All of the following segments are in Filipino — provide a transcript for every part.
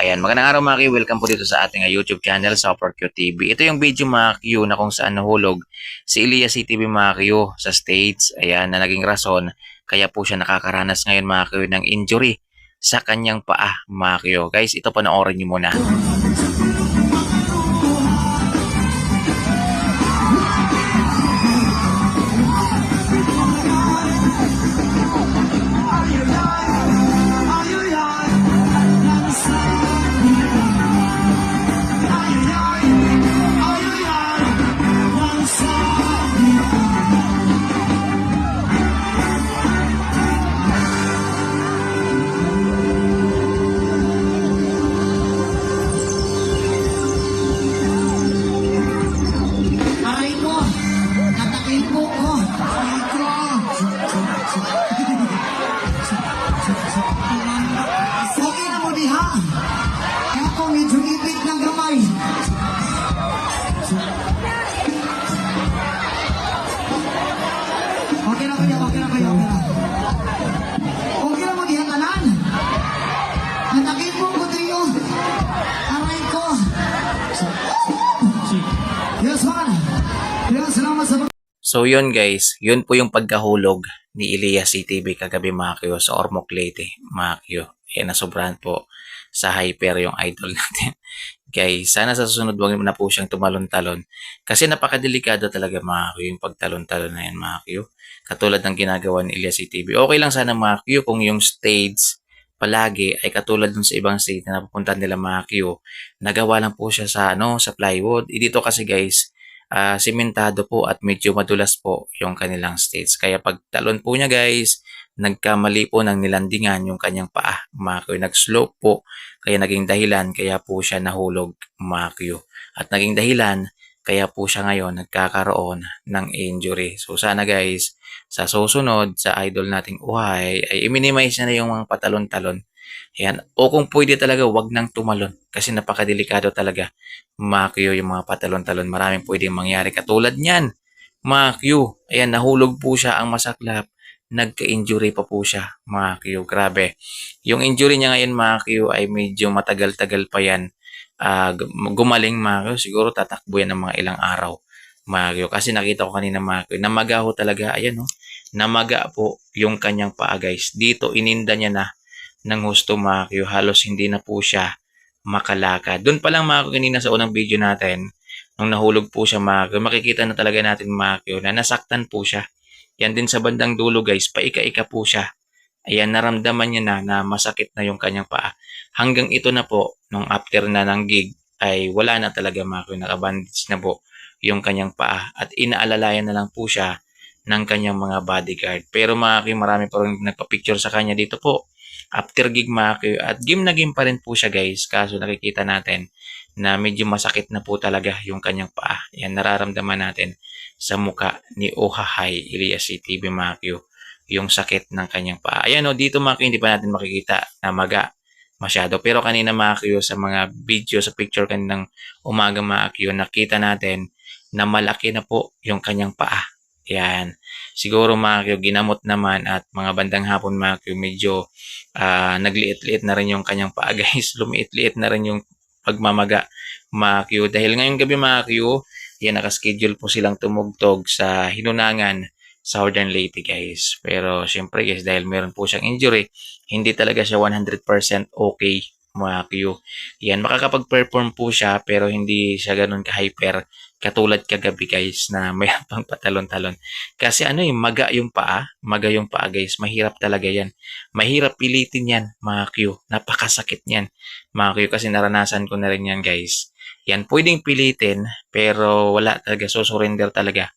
Ayan, magandang araw mga Q. Welcome po dito sa ating uh, YouTube channel, Super Q TV. Ito yung video mga Q na kung saan nahulog si Elias CTV mga Q sa States. Ayan, na naging rason. Kaya po siya nakakaranas ngayon mga Q ng injury sa kanyang paa mga Q. Guys, ito panoorin niyo muna. Na So yun guys, yun po yung pagkahulog ni Elias CTV kagabi mga Q sa Ormoc Leyte mga Q. Eh nasobrahan po sa hyper yung idol natin. Guys, sana sa susunod wag na po siyang tumalon-talon. Kasi napakadelikado talaga mga Q yung pagtalon-talon na yan mga Q. Katulad ng ginagawa ni Elias CTV. Okay lang sana mga Q kung yung stage palagi ay katulad dun sa ibang state na napupuntahan nila mga Q. Nagawa lang po siya sa ano sa plywood. Eh, dito kasi guys, ah simentado po at medyo madulas po yung kanilang states. Kaya pag talon po niya guys, nagkamali po ng nilandingan yung kanyang paa. Q, nag-slope po. Kaya naging dahilan, kaya po siya nahulog Q. At naging dahilan, kaya po siya ngayon nagkakaroon ng injury. So sana guys, sa susunod, sa idol nating uhay, ay i-minimize na yung mga patalon-talon. Ayan. O kung pwede talaga, wag nang tumalon. Kasi napakadelikado talaga mga yung mga patalon-talon. Maraming pwedeng mangyari. Katulad niyan, mga. Ayan, nahulog po siya ang masaklap. Nagka-injury pa po siya, mga. Grabe. Yung injury niya ngayon, mga ay medyo matagal-tagal pa yan. Gu- gumaling, mga. Siguro tatakbo yan ng mga ilang araw, mga. Kasi nakita ko kanina, mga Q, namaga ho talaga. Ayan, oh. Namaga po yung kanyang paa, guys. Dito, ininda niya na ng husto, Q. Halos hindi na po siya makalakad. Doon pa lang Q, kanina sa unang video natin, nung nahulog po siya Q, makikita na talaga natin Q, na nasaktan po siya. Yan din sa bandang dulo guys, paika-ika po siya. Ayan, naramdaman niya na na masakit na yung kanyang paa. Hanggang ito na po, nung after na ng gig, ay wala na talaga Q, nakabandage na po yung kanyang paa. At inaalalayan na lang po siya ng kanyang mga bodyguard. Pero mga Q, marami pa rin nagpa-picture sa kanya dito po after gig Q. At game na game pa rin po siya guys. Kaso nakikita natin na medyo masakit na po talaga yung kanyang paa. Yan nararamdaman natin sa muka ni Ohahay Elias CTV mga Q. Yung sakit ng kanyang paa. Ayan o, dito Q, hindi pa natin makikita na maga masyado. Pero kanina Q, sa mga video, sa picture kaninang umaga Q, nakita natin na malaki na po yung kanyang paa. Yan. Siguro mga Q, ginamot naman at mga bandang hapon mga Q, medyo ah, nagliit-liit na rin yung kanyang paa guys. Lumiit-liit na rin yung pagmamaga mga Q. Dahil ngayong gabi mga Q, yan nakaschedule po silang tumugtog sa Hinunangan Southern Leyte guys. Pero syempre guys, dahil meron po siyang injury, hindi talaga siya 100% okay mga Q. Yan, makakapag-perform po siya pero hindi siya ganun ka-hyper katulad kagabi guys na may pang patalon-talon. Kasi ano yung maga yung paa, maga yung paa guys, mahirap talaga yan. Mahirap pilitin yan mga Q, napakasakit yan mga Q kasi naranasan ko na rin yan guys. Yan, pwedeng pilitin pero wala talaga, so surrender talaga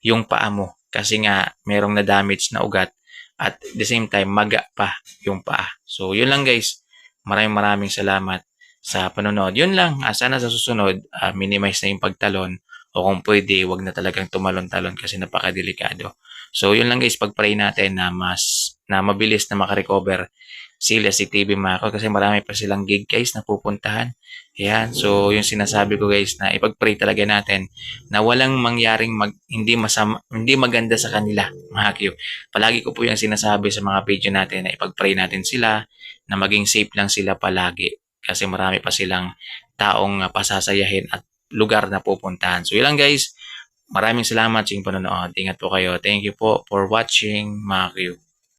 yung paa mo kasi nga merong na damage na ugat at the same time maga pa yung paa. So yun lang guys, maraming maraming salamat sa panonood. Yun lang, ah, sana sa susunod, ah, minimize na yung pagtalon o kung pwede, wag na talagang tumalon-talon kasi napakadelikado. So yun lang guys, pag-pray natin na mas na mabilis na makarecover sila si TV Mako kasi marami pa silang gig guys na pupuntahan. Ayan, so yung sinasabi ko guys na ipag-pray talaga natin na walang mangyaring mag, hindi masama, hindi maganda sa kanila, mga Q. Palagi ko po yung sinasabi sa mga video natin na ipag-pray natin sila na maging safe lang sila palagi. Kasi marami pa silang taong ah, pasasayahin at lugar na pupuntahan. So, yun lang guys. Maraming salamat sa inyong panonood. Ingat po kayo. Thank you po for watching, mga Q.